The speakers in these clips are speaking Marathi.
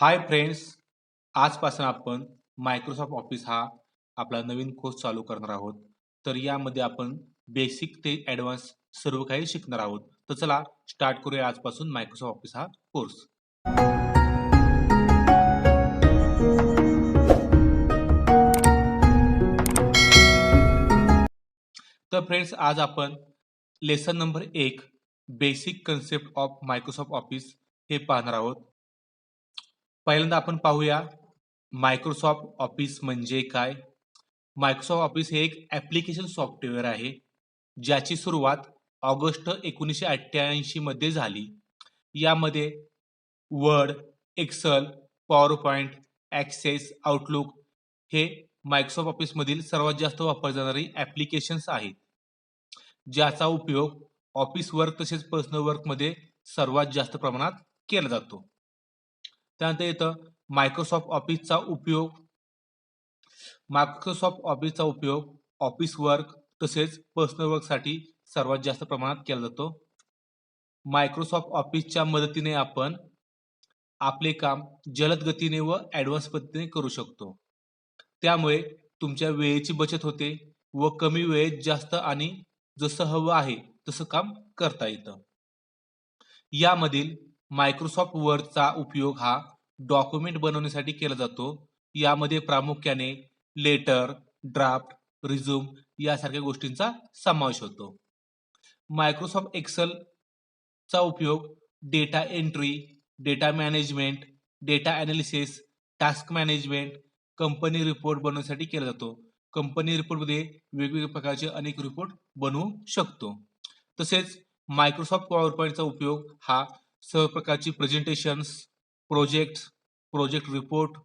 हाय फ्रेंड्स आजपासून आपण मायक्रोसॉफ्ट ऑफिस हा आपला नवीन कोर्स चालू करणार आहोत. तर यामध्ये आपण बेसिक ते ॲडव्हान्स सर्व काही शिकणार आहोत. तर चला स्टार्ट करूया आजपासून मायक्रोसॉफ्ट ऑफिस हा कोर्स तर फ्रेंड्स आज आपण लेसन नंबर एक basic concept of Microsoft Office हे पाहणार आहोत. पहिल्यांदा आपण पाहूया मायक्रोसॉफ्ट ऑफिस म्हणजे काय? मायक्रोसॉफ्ट ऑफिस हे एक ॲप्लिकेशन सॉफ्टवेअर आहे ज्याची सुरुवात ऑगस्ट एकोणीसशे अठ्ठ्याऐंशीमध्ये झाली. यामध्ये Word Excel PowerPoint Access Outlook हे मायक्रोसॉफ्ट ऑफिसमधील सर्वात जास्त वापर जाणारी ॲप्लिकेशन्स आहेत. ज्याचा उपयोग ऑफिस वर्क तसेच पर्सनल वर्कमध्ये सर्वात जास्त प्रमाणात केला जातो. त्यानंतर येतं मायक्रोसॉफ्ट ऑफिसचा उपयोग. मायक्रोसॉफ्ट ऑफिसचा उपयोग ऑफिस वर्क तसेच पर्सनल वर्कसाठी सर्वात जास्त प्रमाणात केला जातो. मायक्रोसॉफ्ट ऑफिसच्या मदतीने आपण आपले काम जलद गतीने व ॲडव्हान्स पद्धतीने करू शकतो. त्यामुळे तुमच्या वेळेची बचत होते व कमी वेळेत जास्त आणि जसं हवं आहे तसं काम करता येतं. यामधील मायक्रोसॉफ्ट वर्डचा उपयोग हा डॉक्युमेंट बनवण्यासाठी केला जातो. यामध्ये प्रामुख्याने लेटर ड्राफ्ट रिझ्यूम यासारख्या गोष्टींचा समावेश होतो. मायक्रोसॉफ्ट एक्सेलचा उपयोग data entry data management data analysis task management company report बनवण्यासाठी केला जातो. कंपनी रिपोर्टमध्ये वेगवेगळ्या प्रकारचे अनेक रिपोर्ट बनवू शकतो. तसेच मायक्रोसॉफ्ट पॉवर पॉईंटचा उपयोग हा सर्व प्रकारची presentations project project report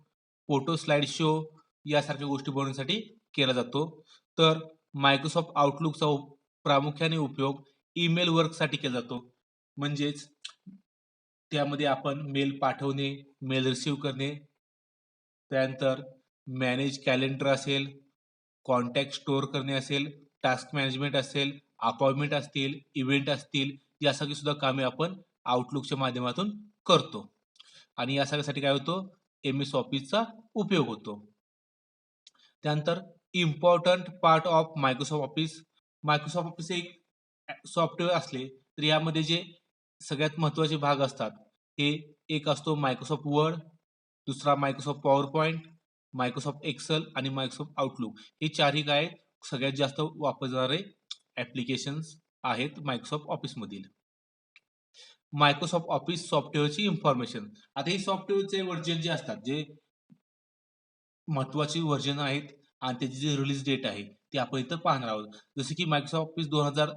photo slide show यासारख्या गोष्टी बनवण्यासाठी केला जातो. तर मायक्रोसॉफ्ट आउटलुकचा प्रामुख्याने उपयोग ईमेल वर्कसाठी केला जातो. म्हणजेच त्यामध्ये आपण मेल पाठवणे मेल रिसीव करणे त्यानंतर मॅनेज कॅलेंडर असेल कॉन्टॅक्ट स्टोअर करणे असेल टास्क मॅनेजमेंट असेल अपॉइंटमेंट असतील इव्हेंट असतील यासारखी सुद्धा कामे आपण आउटलुकच्या माध्यमातून करतो. आणि या सगळ्यासाठी काय होतो? एम एस ऑफिसचा उपयोग होतो. त्यानंतर important part of Microsoft Office Microsoft Office एक सॉफ्टवेअर असले तर यामध्ये जे सगळ्यात महत्त्वाचे भाग असतात. हे एक असतो मायक्रोसॉफ्ट वर्ड दुसरा Microsoft power point Microsoft Excel आणि मायक्रोसॉफ्ट आउटलुक हे चारही काय? सगळ्यात जास्त वापरणारे ॲप्लिकेशन्स आहेत मायक्रोसॉफ्ट ऑफिसमधील मायक्रोसॉफ्ट ऑफिस सॉफ्टवेअरची इन्फॉर्मेशन आता हे सॉफ्टवेअरचे व्हर्जन जे असतात जे महत्वाची व्हर्जन आहेत आणि त्याची जी रिलीज डेट आहे ती आपण इथं पाहणार आहोत. जसे की मायक्रोसॉफ्ट ऑफिस दोन हजार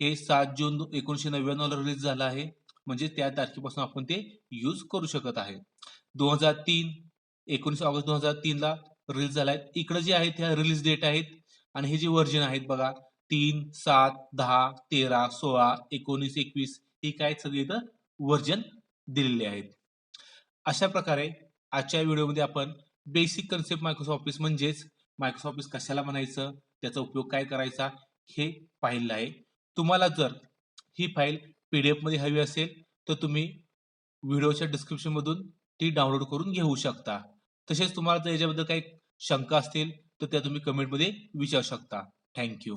हे सात जून एकोणीसशे नव्याण्णवला रिलीज झालं आहे. म्हणजे त्या तारखेपासून आपण ते यूज करू शकत आहे. दोन हजार तीन एकोणीस ऑगस्ट दोन हजार तीनला रिलीज झाला आहे. इकडे जे आहेत ह्या रिलीज डेट आहेत आणि हे जे व्हर्जन आहेत बघा तीन सात दहा तेरा सोळा एकोणीस एकवीस ही काय सगळी इथं व्हर्जन दिलेले आहेत. अशा प्रकारे आजच्या व्हिडिओमध्ये आपण बेसिक कन्सेप्ट मायक्रोसॉफ्ट ऑफिस म्हणजेच मायक्रोसॉफ्ट ऑफिस कशाला म्हणायचं त्याचा उपयोग काय करायचा हे पाहिलं आहे. तुम्हाला जर ही फाईल पी डी एफमध्ये हवी असेल तर तुम्ही व्हिडिओच्या डिस्क्रिप्शनमधून ती डाउनलोड करून घेऊ शकता. तसेच तुम्हाला जर याच्याबद्दल काही शंका असतील तर त्या तुम्ही कमेंटमध्ये विचारू शकता. थँक्यू